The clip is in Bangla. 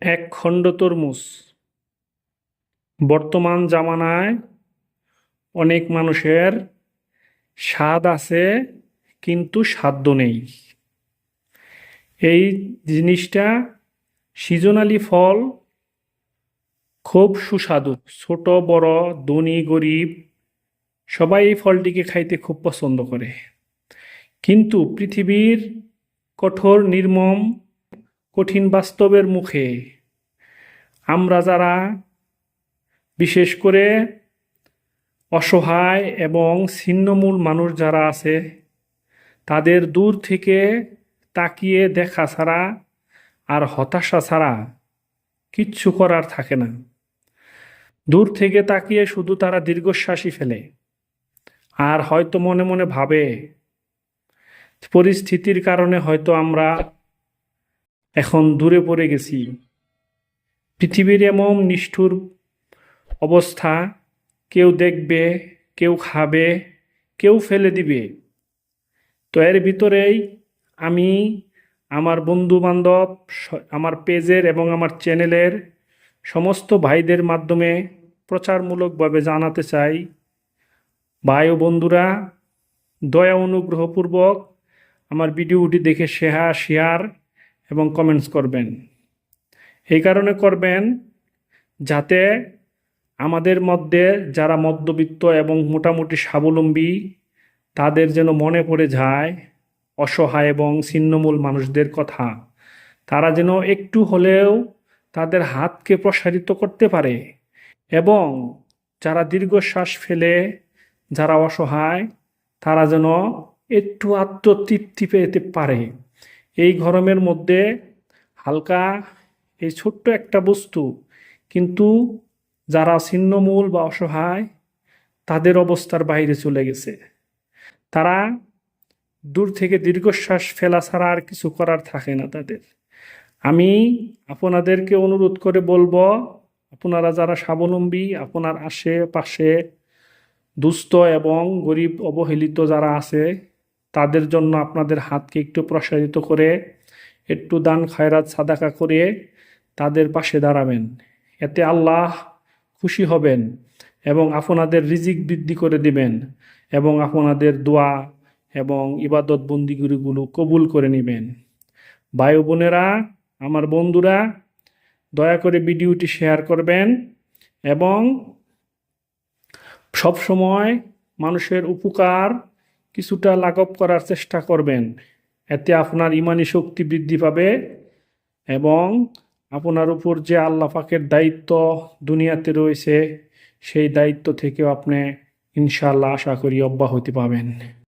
এক খণ্ড তরমুজ। বর্তমান জামানায় অনেক মানুষের স্বাদ আছে, কিন্তু সাধ্য নেই। এই জিনিসটা সিজনালি ফল খুব সুস্বাদু। ছোট, বড়, ধনী, গরিব সবাই এই ফলটিকে খাইতে খুব পছন্দ করে। কিন্তু পৃথিবীর কঠোর, নির্মম কঠিন বাস্তবের মুখে। আমরা যারা, বিশেষ করে অসহায় এবং ছিন্নমূল মানুষ যারা আছে, তাদের দূর থেকে তাকিয়ে দেখা ছাড়া আর হতাশা ছাড়া কিচ্ছু করার থাকে না। দূর থেকে তাকিয়ে শুধু তারা দীর্ঘশ্বাসই ফেলে। আর হয়তো মনে মনে ভাবে, পরিস্থিতির কারণে হয়তো আমরা এখন দূরে পড়ে গেছি। পৃথিবীর এমন নিষ্ঠুর অবস্থা, কেউ দেখবে, কেউ খাবে, কেউ ফেলে দিবে। তো এর ভিতরেই আমি, আমার বন্ধু বান্ধব আমার পেজের এবং আমার চ্যানেলের সমস্ত ভাইদের মাধ্যমে প্রচারমূলকভাবে জানাতে চাই, ভাই ও বন্ধুরা, দয়া, অনুগ্রহপূর্বক আমার ভিডিওটি দেখে শেয়ার শেয়ার এবং কমেন্টস করবেন। এই কারণে করবেন যাতে আমাদের মধ্যে যারা মধ্যবিত্ত এবং মোটামুটি স্বাবলম্বী, তাদের যেন মনে পড়ে যায় অসহায় এবং ছিন্নমূল মানুষদের কথা। তারা যেন একটু হলেও তাদের হাতকে প্রসারিত করতে পারে এবং যারা দীর্ঘশ্বাস ফেলে, যারা অসহায়, তারা যেন একটু আত্মতৃপ্তি পেতে পারে। এই গরমের মধ্যে হালকা এই ছোট্ট একটা বস্তু, কিন্তু যারা ছিন্নমূল বা অসহায়, তাদের অবস্থার বাইরে চলে গেছে। তারা দূর থেকে দীর্ঘশ্বাস ফেলা ছাড়া আর কিছু করার থাকে না তাদের। আমি আপনাদেরকে অনুরোধ করে বলব, আপনারা যারা স্বাবলম্বী, আপনার আশেপাশে দুস্থ এবং গরিব অবহেলিত যারা আছে তাদের জন্য আপনাদের হাতকে একটু প্রসারিত করে, একটু দান, খায়রাত, সাদাকা করে তাদের পাশে দাঁড়াবেন। এতে আল্লাহ খুশি হবেন এবং আপনাদের রিজিক বৃদ্ধি করে দিবেন এবং আপনাদের দোয়া এবং ইবাদত বন্দিগুলিগুলো কবুল করে নেবেন। ভাই বোনেরা, আমার বন্ধুরা, দয়া করে ভিডিওটি শেয়ার করবেন এবং সব সময় মানুষের উপকার কিছুটা লাঘব করার চেষ্টা করবেন। এতে আপনার ইমানি শক্তি বৃদ্ধি পাবে এবং আপনার উপর যে আল্লাহ পাকের দায়িত্ব দুনিয়াতে রয়েছে, সেই দায়িত্ব থেকেও আপনি ইনশাল্লাহ আশা করি অব্যাহতি পাবেন।